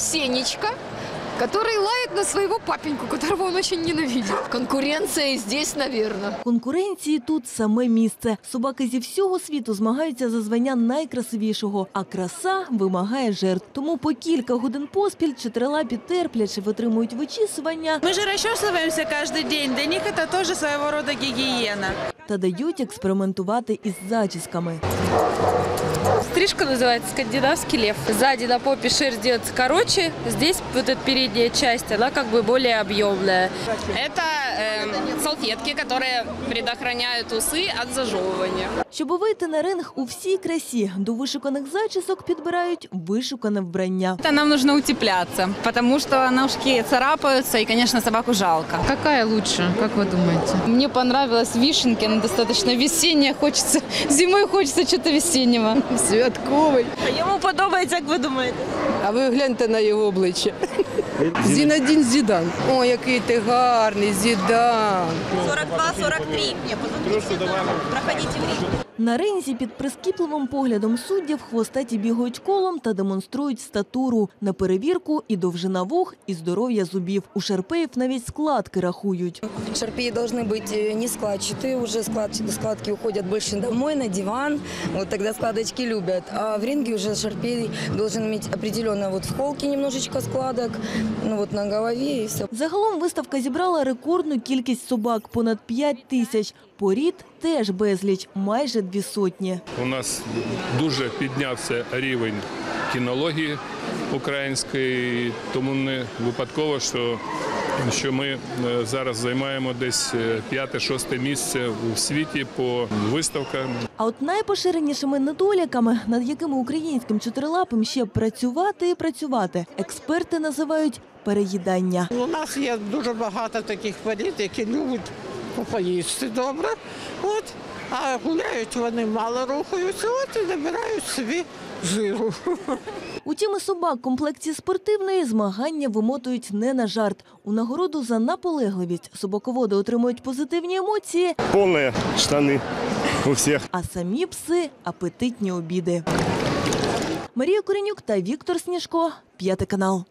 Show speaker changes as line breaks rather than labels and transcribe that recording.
Сенечка, который лает на своего папеньку, которого он очень ненавидит. Конкуренция и здесь, наверное.
Конкуренції тут саме місце. Собаки зі всього світу змагаються за звання найкрасивішого, а краса вимагає жертв. Тому по кілька годин поспіль чотирилапі терпляче витримують вичісування
Мы же расчесываемся каждый день. Для них это тоже своего рода гигиена.
Та дають експериментувати із зачісками.
Стрижка называется скандинавский лев. Сзади на попе шерсть делается короче, здесь вот эта передняя часть, она как бы более объемная.
Это э, салфетки, которые предохраняют усы от зажевывания.
Щоб вийти на ринг у всій красі, до вишуканих зачісок підбирають вишукане вбрання.
Это нам нужно утепляться, потому что ножки царапаются, и, конечно, собаку жалко.
Какая лучше, как вы думаете?
Мне понравилась вишенки, она достаточно весенняя, хочется, зимой хочется что-то весеннего.
Святковий.
А йому подобається, як ви думаєте?
А ви гляньте на його обличчя. Зінадін Зідан. О, який ти гарний, Зідан.
Да, 42-43. Проходите в ринг.
На ринзі під прискіпливим поглядом суддів хвостаті бігають колом та демонструють статуру. На перевірку і довжина вух, і здоров'я зубів. У шарпеїв навіть складки рахують.
Шарпеи должны быть э, не складчатые, уже склад- складки уходят больше домой, на диван, вот тогда складочки любят. А в ринге уже шарпей должен иметь определенно вот в холке немножечко складок, ну вот на голове и все.
Загалом виставка зібрала рекордну кількість собак – понад 5 тисяч. Порід теж безліч – майже дві сотні.
У нас дуже піднявся рівень кінології української, тому не випадково, що, що ми е, зараз займаємо десь е, п'яте-шосте місце у світі по виставкам.
А от найпоширенішими недоліками, над якими українським чотирилапим ще працювати і працювати, експерти називають переїдання.
У нас є дуже багато таких порід, які люблять поїсти добре. От, а гуляють вони мало рухаються, от і набирають собі жиру.
Утім, і собак в комплекті спортивної змагання вимотують не на жарт. У нагороду за наполегливість собаководи отримують позитивні емоції,
Полные штаны у всех.
а самі пси – апетитні обіди. Марія Коренюк та Віктор Сніжко. П'ятий канал.